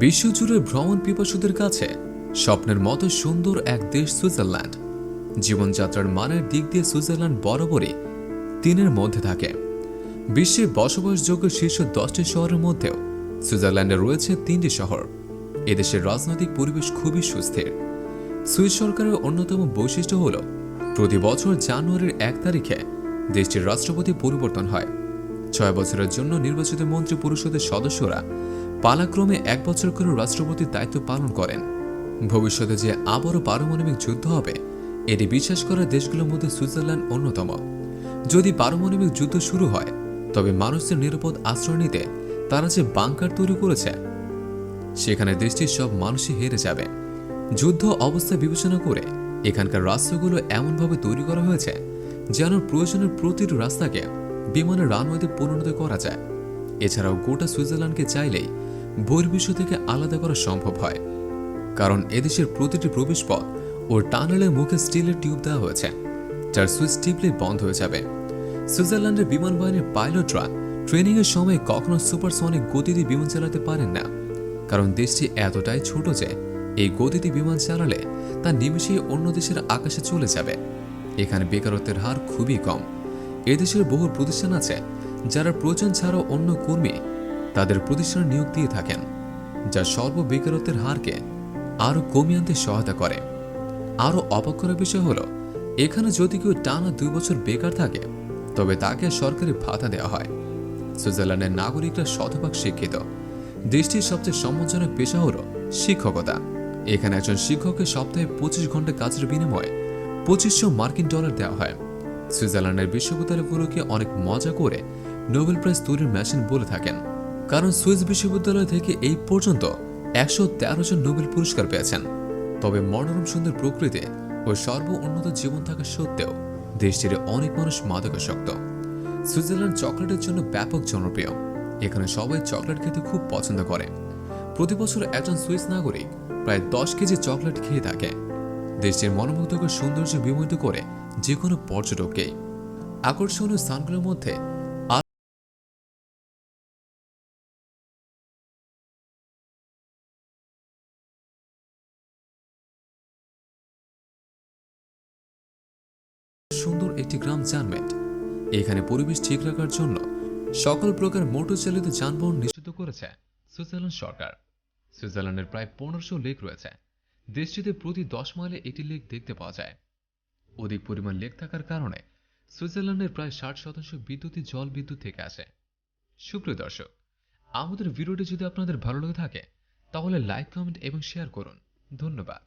বিশ্বজুড়ে ভ্রমণ পিপাসুদের কাছে স্বপ্নের মতো সুন্দর এক দেশ সুইজারল্যান্ড। জীবনযাত্রার মানের দিক দিয়ে সুইজারল্যান্ড বরাবরই তিনের মধ্যে থাকে। বিশ্বে বসবাসযোগ্য শীর্ষ দশটি শহরের মধ্যেও সুইজারল্যান্ডে রয়েছে তিনটি শহর। এদেশের রাজনৈতিক পরিবেশ খুবই সুস্থির। সুইস সরকারের অন্যতম বৈশিষ্ট্য হল, প্রতি বছর জানুয়ারির এক তারিখে দেশটির রাষ্ট্রপতি পরিবর্তন হয়। ছয় বছরের জন্য নির্বাচিত মন্ত্রী পরিষদের সদস্যরা পালাক্রমে এক বছর করে রাষ্ট্রপতির দায়িত্ব পালন করেন। ভবিষ্যতে যে আবারও পারমাণবিক যুদ্ধ হবে, এটি বিশ্বাস করা দেশগুলোর মধ্যে সুইজারল্যান্ড অন্যতম। যদি পারমাণবিক যুদ্ধ শুরু হয়, তবে মানুষের নিরাপদ আশ্রয় নিতে তারা যে বাংকার তৈরি করেছে, সেখানে দেশটির সব মানুষই হেরে যাবে। যুদ্ধ অবস্থা বিবেচনা করে এখানকার রাস্তাগুলো এমনভাবে তৈরি করা হয়েছে যেন প্রয়োজনের প্রতিটি রাস্তাকে বিমানের রানওয়েতে পরিণত করা যায়। এছাড়াও গোটা সুইজারল্যান্ডকে চাইলেই বহির্বিশ্ব থেকে আলাদা করা সম্ভব হয়। কারণ এদেশের প্রতিটি প্রবেশপথ ও টানেলের মুখে স্টিলের টিউব দেওয়া হয়েছে, যার সুইচ টিপলে বন্ধ হয়ে যাবে। সুইজারল্যান্ডের বিমান বাহিনীর পাইলটরা এর সময় কখনো সুপারসনিক গতিতে বিমান চালাতে পারেন না, কারণ দেশটি এতটাই ছোট যে এই গতিতে বিমান চালালে তা নিমেষেই অন্য দেশের আকাশে চলে যাবে। এখানে বেকারত্বের হার খুবই কম। এদেশের বহু প্রতিষ্ঠান আছে যারা প্রয়োজন ছাড়াও অন্য কর্মী তাদের প্রতিষ্ঠানে নিয়োগ দিয়ে থাকেন, যা সর্ব বেকারত্বের হারকে আরও কমিয়ে আনতে সহায়তা করে। আরও অবাক করার বিষয় হলো, এখানে যদি কেউ টানা দুই বছর বেকার থাকে, তবে তাকে সরকারি ভাতা দেওয়া হয়। সুইজারল্যান্ডের নাগরিকরা শতভাগ শিক্ষিত। দেশটির সবচেয়ে সম্মানজনক পেশা হল শিক্ষকতা। এখানে একজন শিক্ষককে সপ্তাহে পঁচিশ ঘণ্টা কাজের বিনিময়ে পঁচিশশো মার্কিন ডলার দেওয়া হয়। সুইজারল্যান্ডের বিশ্ববিদ্যালয়গুলোকে অনেক মজা করে নোবেল প্রাইজ তৈরির মেশিন বলে থাকেন। কারণ সুইস বিশ্ববিদ্যালয় থেকে এই পর্যন্ত একশো তেরো জন নোবেল পুরস্কার পেয়েছেন। তবে মনোরম সুন্দর প্রকৃতি ও সর্ব উন্নত জীবন থাকা সত্ত্বেও দেশটির অনেক মানুষ মাদকাসক্ত। সুইজারল্যান্ড চকলেটের জন্য ব্যাপক জনপ্রিয়। এখানে সবাই চকলেট খেতে খুব পছন্দ করে। প্রতি বছর একজন সুইস নাগরিক প্রায় দশ কেজি চকলেট খেয়ে থাকে। দেশটির মনোমুগ্ধকর সৌন্দর্য বিমোহিত করে যে কোনো পর্যটককেই। আকর্ষণীয় স্থানগুলোর মধ্যে সুন্দর একটি গ্রাম জানমেন্ট এখানে পরিবেশ ঠিক রাখার জন্য সকল প্রকার মোটর চালিত যানবাহন নিষিদ্ধ করেছে সুইজারল্যান্ড সরকার। সুইজারল্যান্ডের প্রায় পনেরোশো লেক রয়েছে। দেশটিতে প্রতি দশ মাইলে একটি লেক দেখতে পাওয়া যায়। অধিক পরিমাণ লেক থাকার কারণে সুইজারল্যান্ডের প্রায় ষাট শতাংশ বিদ্যুৎই জল বিদ্যুৎ থেকে আসে। সুপ্রিয় দর্শক, আমাদের ভিডিওটি যদি আপনাদের ভালো লেগে থাকে, তাহলে লাইক কমেন্ট এবং শেয়ার করুন। ধন্যবাদ।